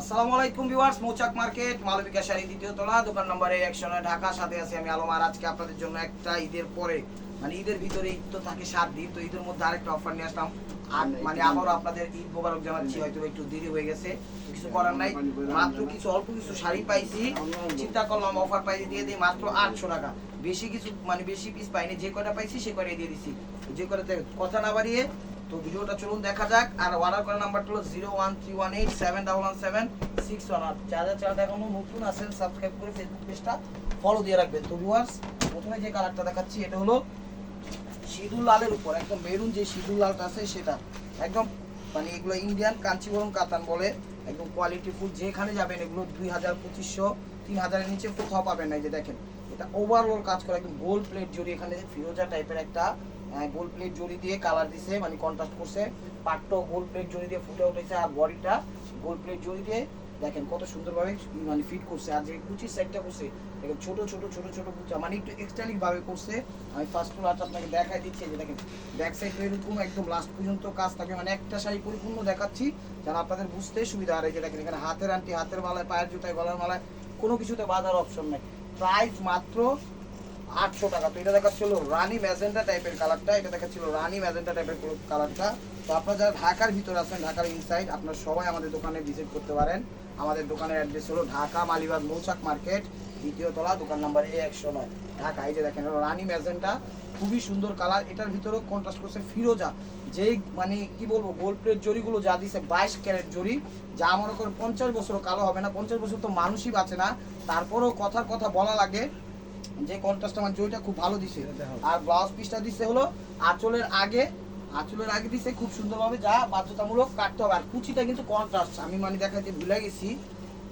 আসসালামু আলাইকুম viewers Mouchak market Malabika sari দ্বিতীয় তলা দোকান নম্বরে একশো নয় ঢাকা সাথে আছি আমি আলম। আর আজকে আপনাদের জন্য একটা ঈদের পরে মানে ঈদের ভিতরে ঈদ তো থাকে সাত দিন তো ঈদের মধ্যে আরেকটা অফার নিয়ে আসলাম। আর মানে আবারও আপনাদের ঈদ মোবারক জানাচ্ছি হয়তো একটু দেরি হয়ে গেছে কিছু করার নাই। মাত্র কিছু অল্প কিছু শাড়ি পাইছি চিন্তা করলাম অফার পাইছি দিয়ে দিই মাত্র আটশো টাকা। বেশি কিছু মানে বেশি পিস পাইনি যে কটা পাইছি সে কয়টা দিয়ে দিছি। যে কয়টাতে কথা না বাড়িয়ে তো ভিডিওটা চলুন দেখা যাক। আর অর্ডার করার নাম্বারটা হলো zero one three one eight seven double one seven six one আর যারা যারা এখনও নতুন আছেন সাবস্ক্রাইব করে ফেসবুক পেজটা ফলো দিয়ে রাখবেন। তো ভিউয়ার্স প্রথমে যে কালারটা দেখাচ্ছি, এটা হলো সিঁদুর লালের উপর, একদম মেরুন যে সিঁদুর লালটা আছে সেটা। একদম মানে এগুলো ইন্ডিয়ান কাঞ্চিবরম কাতান বলে। একদম কোয়ালিটি ফুল। যেখানে যাবেন, এগুলো দুই হাজার পঁচিশশো, তিন হাজারের নিচে কোথাও পাবেন না। যে দেখেন, এটা ওভারঅল কাজ করে, একদম গোল্ড প্লেট জড়ি এখানে ফিরোজা টাইপের একটা গোল্ড প্লেট জড়ি দিয়ে কালার দিছে মানে কন্ট্রাস্ট করছে। পাটটাও গোল্ড প্লেট জড়ি দিয়ে ফুটে উঠেছে আর বডিটা গোল্ড প্লেট জড়ি দিয়ে। দেখেন কত সুন্দরভাবে মানে ফিট করছে। আর যে কুচির সাইডটা করছে, দেখেন ছোট ছোট ছোট ছোট কুচা। মানে একটু এক্সট্রালিক ভাবে করছে। আমি ফার্স্ট ক্লাস আপনাকে দেখাই দিচ্ছি যে দেখেন ব্যাক সাইড এরকম একদম লাস্ট পর্যন্ত কাজ থাকে। মানে একটা শাড়ি পরিপূর্ণ দেখাচ্ছি। যেন আপনাদের বুঝতে সুবিধা এই যে দেখেন, এখানে হাতের আন্টি হাতের মালায়, পায়ের জুতায়, গলার মালায় কোনো কিছুতে বাঁধার অপশন নেই। প্রাইস মাত্র আটশো টাকা। তো এটা দেখাচ্ছিল রানি ম্যাজেন্টা টাইপের কালারটা এটা দেখাচ্ছিল রানি ম্যাজেন্টা টাইপের কালারটা তো আপনারা যারা ঢাকার ভিতরে আছেন, ঢাকার ইনসাইড আপনারা সবাই আমাদের দোকানে ভিজিট করতে পারেন। আমাদের দোকানের অ্যাড্রেস হলো ঢাকা মালিবাগ মৌচাক মার্কেট, দ্বিতীয় তলা, দোকান নাম্বার এ একশো নয় ঢাকা, এই যে দেখেন রানী ম্যাজেন্টা। খুবই সুন্দর কালার এটার ভিতরেও কন্ট্রাস্ট করছে ফিরোজা। যেই মানে কি বলব গোল্ড প্লেট জরিগুলো যা দিছে, বাইশ ক্যারেট জরি, যা মনে করেন পঞ্চাশ বছর কালো হবে না। পঞ্চাশ বছর তো মানুষই বাঁচে না। তারপরেও কথার কথা বলা লাগে। যে কন্ট্রাস্ট আমার জয়টা খুব ভালো দিছে। আর ব্লাউজ পিসটা দিছে হলো আঁচলের আগে। আঁচলের আগে দিছে খুব সুন্দরভাবে যা বাধ্যতামূলক কাটতে হবে। আর কুচিটা কিন্তু কন্ট্রাস্ট আমি মানে দেখাতে ভুলে গেছি।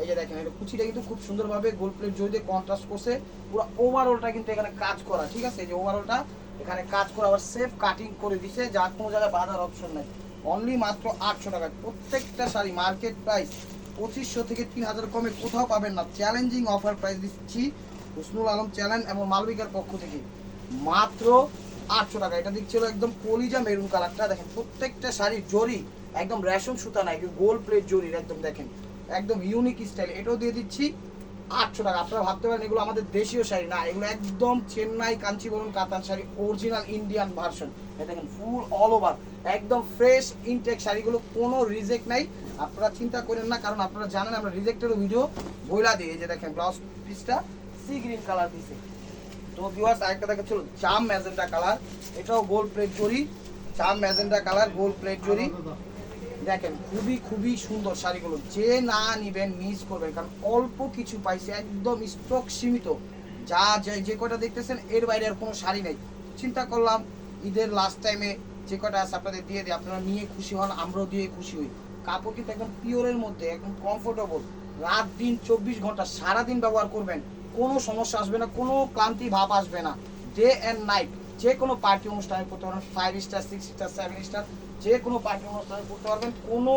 এই যে দেখেন, এটা কুচিটা কিন্তু খুব সুন্দরভাবে গোল প্লেট জয় কন্ট্রাস্ট করছে। পুরো ওভারঅলটা কিন্তু এখানে কাজ করা, ঠিক আছে? এই যে ওভারঅলটা এখানে কাজ করা, আবার সেফ কাটিং করে দিছে যার কোনো জায়গায় বাঁধার অপশন নাই। অনলি মাত্র আটশো টাকা। প্রত্যেকটা শাড়ি মার্কেট প্রাইস পঁচিশশো থেকে তিন হাজার কমে কোথাও পাবেন না। চ্যালেঞ্জিং অফার প্রাইস দিচ্ছি। হুসনুল আলম চ্যানেল এবং মালবিকার পক্ষ থেকে। মাত্র আটশো টাকা। এটা দিচ্ছিল একদম কলিজা মেরুন কালারটা। দেখেন, প্রত্যেকটা শাড়ির জরি একদম রেশন সুতা নাই গোল প্লেট জরির একদম, দেখেন, একদম ইউনিক স্টাইল এটাও দিয়ে দিচ্ছি আটশো টাকা। আপনারা ভাবতে পারেন, এগুলো আমাদের দেশীয় শাড়ি না, এগুলো একদম চেন্নাই, কাঞ্চিবরম, কাতান শাড়ি অরিজিনাল ইন্ডিয়ান ভার্সন দেখেন ফুল অল ওভার একদম ফ্রেশ ইনটেক শাড়িগুলো কোনো রিজেক্ট নাই। আপনারা চিন্তা করেন না, কারণ আপনারা জানেন, আমরা রিজেক্টেরও ভিডিও বইলা এই যে দেখেন ব্লাউজ পিসটা সি গ্রিন কালার দিছে। তো ভিউয়ার্স আরেকটা দেখাচ্ছিল জাম ম্যাজেন্টা কালার, এটাও গোল্ড প্লেট জরি। জাম magenta colour gold plate zari. দেখেন, খুবই খুবই সুন্দর শাড়িগুলো। যে না নিবেন মিস করবেন। কারণ অল্প কিছু পাইছে একদম স্টক সীমিত। যে যে কটা দেখতেছেন, এর বাইরে আর কোনো শাড়ি নেই। চিন্তা করলাম, ঈদের লাস্ট টাইমে যে কটা আছে আপনাদের দিয়ে দিই। আপনারা নিয়ে খুশি হন, আমরাও দিয়ে খুশি হই। কাপড় কিন্তু একদম পিওরের মধ্যে, একদম কমফোর্টেবল রাত দিন, চব্বিশ ঘণ্টা সারাদিন ব্যবহার করবেন। কোনো সমস্যা আসবে না, কোনো ক্লান্তি ভাব আসবে না। ডে অ্যান্ড নাইট যে কোনো পার্টি অনুষ্ঠানে করতে পারবেন five star six star seven star যে কোনো পার্টি অনুষ্ঠানে করতে পারবেন, কোনো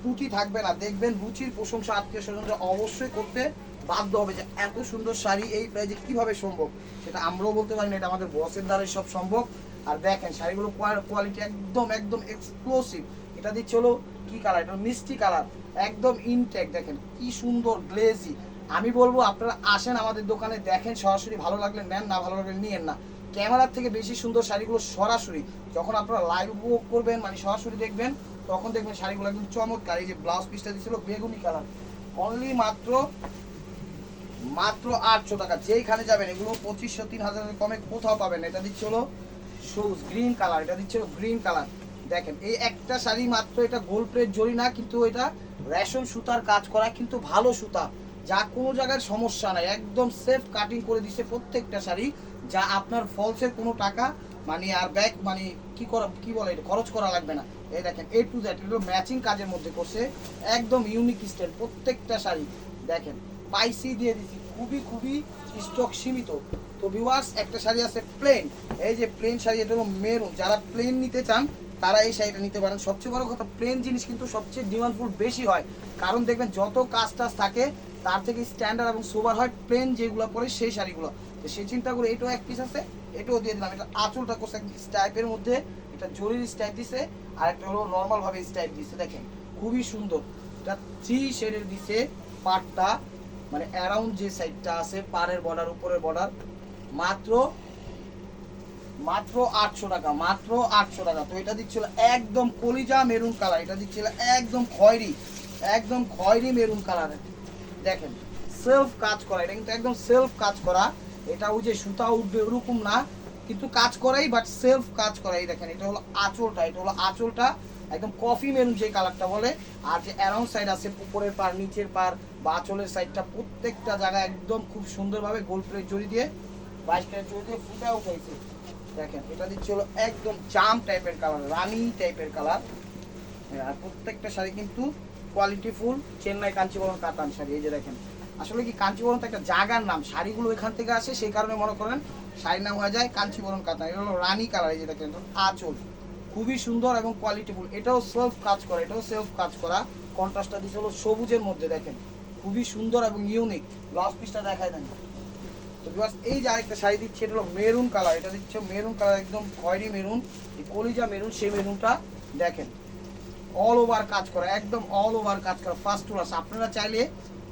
ত্রুটি থাকবে না। দেখবেন রুচির প্রশংসা, আত্মীয় স্বজনরা অবশ্যই করতে বাধ্য হবে যে এত সুন্দর শাড়ি এই প্রাইজে কীভাবে সম্ভব? সেটা আমরাও বলতে পারি না, এটা আমাদের বসের দ্বারাই সব সম্ভব। আর দেখেন, শাড়িগুলো কোয়ালিটি একদম একদম এক্সক্লুসিভ এটা দিচ্ছে হলো কি কালার এটা মিষ্টি কালার একদম ইনটেক দেখেন, কি সুন্দর গ্লেজি আমি বলব, আপনারা আসেন আমাদের দোকানে, দেখেন সরাসরি ভালো লাগলে নেন, না ভালো লাগলে নিয়েন না। ক্যামেরার থেকে বেশি সুন্দর শাড়িগুলো সরাসরি, যখন আপনারা লাইভ উপভোগ করবেন মানে সরাসরি দেখবেন, তখন দেখবেন শাড়িগুলো একদম চমৎকার, এই যে ব্লাউজ পিসটা দিচ্ছিল বেগুনি কালার অনলি মাত্র মাত্র আটশো টাকা। যেইখানে যাবেন, এগুলো পঁচিশশো, তিন হাজারের কমে কোথাও পাবেন এটা দিচ্ছে হলো সবুজ গ্রিন কালার এটা দিচ্ছে গ্রিন কালার দেখেন, এই একটা শাড়ি মাত্র, এটা গোল্ড প্লেট জরি না, কিন্তু এটা রেশন সুতার কাজ করা, কিন্তু ভালো সুতা। যা কোনো জায়গায় সমস্যা নাই, একদম সেফ কাটিং করে দিছে প্রত্যেকটা শাড়ি, যা আপনার ফলসের কোনো টাকা মানে আর ব্যাগ মানে কি করা, কি বলে এটা, খরচ করা লাগবে না। এই দেখেন এ টু জেড এগুলো ম্যাচিং কাজের মধ্যে করছে, একদম ইউনিক স্টাইল প্রত্যেকটা শাড়ি। দেখেন পাইসি দিয়ে দিছি, খুবই খুবই স্টক সীমিত। তো ভিউয়ার্স একটা শাড়ি আছে প্লেন এই যে প্লেন শাড়ি, এটা হলো মেরুন যারা প্লেন নিতে চান, তারা এই শাড়িটা নিতে পারেন। সবচেয়ে বড় কথা প্লেন জিনিস কিন্তু সবচেয়ে ডিমান্ডফুল বেশি হয়। কারণ দেখবেন, যত কাজ টাজ থাকে তার থেকে স্ট্যান্ডার্ড এবং সোবার হয় প্লেন যেগুলো পরে সেই শাড়িগুলো। তো সেই চিন্তা করে এটাও এক পিস আছে, এটাও দিয়ে দিলাম। এটা আঁচলটা করছে স্টাইপের মধ্যে, এটা জরির স্টাইপ দিছে আর একটা হলো নর্মালভাবে স্টাইপ দিছে, দেখেন, খুবই সুন্দর। এটা থ্রি শেডের দিছে পাটটা মানে অ্যারাউন্ড যে সাইডটা আছে, পাড়ের বর্ডার উপরের বর্ডার মাত্র মাত্র আটশো টাকা, মাত্র আটশো টাকা। তো এটা দিচ্ছিল একদম কলিজা মেরুন কালার এটা দিচ্ছিল একদম খয়েরি একদম খয়েরি মেরুন কালার দেখেন সেলফ কাজ করা, এটা কিন্তু একদম সেলফ কাজ করা। এটা ওই যে সুতা উঠবে ওরকম না, কিন্তু কাজ করাই বাট সেলফ কাজ করাই দেখেন, এটা হলো আঁচলটা, এটা হলো আঁচলটা, একদম কফি মেরুন যে কালারটা বলে, আর যে অ্যারাউন্ড সাইড আছে, উপরের পার নিচের পার বা আঁচলের সাইডটা প্রত্যেকটা জায়গায় একদম খুব সুন্দরভাবে গোল প্লেট জড়ি দিয়ে, বাইশ প্লেট জড়ি দিয়ে ফুটা উঠেছে। দেখেন, এটা দিচ্ছে হলো একদম জাম টাইপের কালার রানি টাইপের কালার আর প্রত্যেকটা শাড়ি কিন্তু কোয়ালিটি ফুল, চেন্নাই কাঞ্চিবরম কাতান শাড়ি, এই যে দেখেন। আসলে কি কাঞ্চিবরম তো একটা জায়গার নাম, শাড়িগুলো এখান থেকে আসে, সেই কারণে মনে করেন শাড়ির নাম হয়ে যায় কাঞ্চিবরম কাতান। এটা হলো রানী কালার, এই যে দেখেন আঁচল। খুবই সুন্দর এবং কোয়ালিটি ফুল। এটাও সেলফ কাজ করা, এটাও সেলফ কাজ করা। কন্ট্রাস্টটা দিচ্ছে হলো সবুজের মধ্যে, দেখেন। খুবই সুন্দর এবং ইউনিক ব্লাউজ পিসটা দেখায় দেন। তো বিকজ এই যে আরেকটা শাড়ি দিচ্ছে, এটা হলো মেরুন কালার এটা দিচ্ছে মেরুন কালার একদম খয়েরি মেরুন এই কলিজা মেরুন সেই মেরুনটা দেখেন। অল ওভার কাজ করা, একদম অল ওভার কাজ করা ফার্স্ট ক্লাস আপনারা চাইলে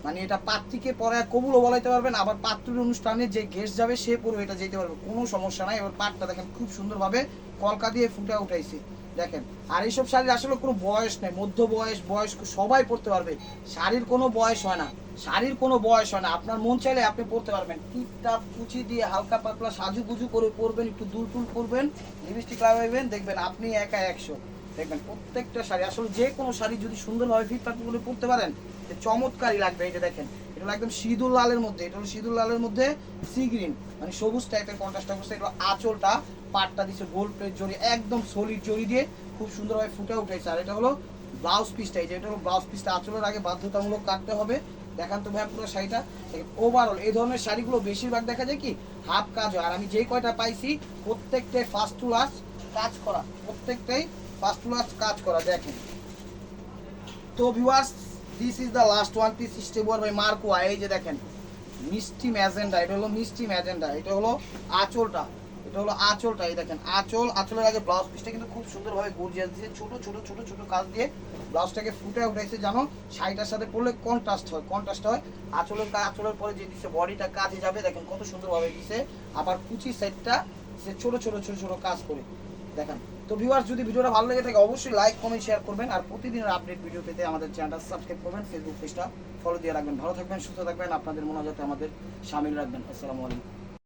মানে এটা পাত্রীকে পরে কবুলও বলাইতে পারবেন, আবার পাত্রীর অনুষ্ঠানে যে গেস্ট যাবে, সে পরে এটা যেতে পারবে, কোনো সমস্যা নাই। এবার পাটটা দেখেন, খুব সুন্দরভাবে কলকা দিয়ে ফুটে উঠাইছে দেখেন, আর এইসব শাড়ির আসলে কোনো বয়স নেই, মধ্য বয়স, বয়স্ক সবাই পড়তে পারবে। শাড়ির কোনো বয়স হয় না, শাড়ির কোনো বয়স হয় না। আপনার মন চাইলে আপনি পড়তে পারবেন। টিপটাপ, কুচি দিয়ে হালকা পাতলা সাজু গুজু করে পরবেন, একটু দুল টুল করবেন লিপস্টিক লাগাইবেন, দেখবেন আপনি একা একশো। দেখবেন প্রত্যেকটা শাড়ি, আসলে যে কোনো শাড়ি যদি সুন্দরভাবে ফিটফাট করে পরতে পারেন চমৎকারই লাগবে, এই যে দেখেন, এটা একদম সিঁদুর লালের মধ্যে, এটা হলো সিঁদুর লালের মধ্যে সি গ্রিন মানে সবুজ টাইপের কন্ট্রাস্টটা করছে এটা আঁচলটা, পাটটা দিচ্ছে গোল্ড প্লেট জড়ি, একদম সলিড জড়ি দিয়ে খুব সুন্দরভাবে ফুটে উঠেছে। আর এটা হলো ব্লাউজ পিসটা এই যে এটা হলো ব্লাউজ পিসটা আঁচলের আগে বাধ্যতামূলক কাটতে হবে। দেখান তো ভাই পুরো শাড়িটা। ওভারঅল এই ধরনের শাড়িগুলো বেশিরভাগ দেখা যায় কি, হাফ কাজ হয়। আর আমি যে কয়টা পাইছি, প্রত্যেকটাই ফার্স্ট টু লাস্ট কাজ করা, প্রত্যেকটাই ফার্স্ট টু লাস্ট কাজ করা, দেখেন। তো viewers this is the last one piece স্টেবর by মার্কো এই যে দেখেন। মিষ্টি ম্যাজেন্ডা, এটা হলো মিষ্টি ম্যাজেন্ডা, এটা হলো আঁচলটা, এটা হলো আঁচলটা, এই দেখেন। আঁচল, আঁচলের আগে ব্লাউজ পিসটা কিন্তু খুব সুন্দরভাবে গর্জিয়াস দিয়েছে ছোট ছোট ছোট ছোট কাজ দিয়ে ব্লাউজটাকে ফুটে উঠেছে, জানো? শাড়িটার সাথে পরলে কন্ট্রাস্ট হয় কন্ট্রাস্ট হয়। আঁচলের আঁচলের পরে যে দিচ্ছে বডিটা কাজে যাবে, দেখেন কত সুন্দরভাবে দিছে। আবার কুচি সাইডটা সে ছোট ছোট ছোট ছোট কাজ করে। দেখেন তো ভিউয়ার্স যদি ভিডিওটা ভালো লেগে থাকে, অবশ্যই লাইক কমেন্ট শেয়ার করবেন। আর প্রতিদিনের আপডেট ভিডিও পেতে আমাদের চ্যানেলটা সাবস্ক্রাইব করবেন ফেসবুক পেজটা ফলো দিয়ে রাখবেন। ভালো থাকবেন, সুস্থ থাকবেন। আপনাদের মনোজাতে আমাদের সামিল রাখবেন। আসসালামু আলাইকুম।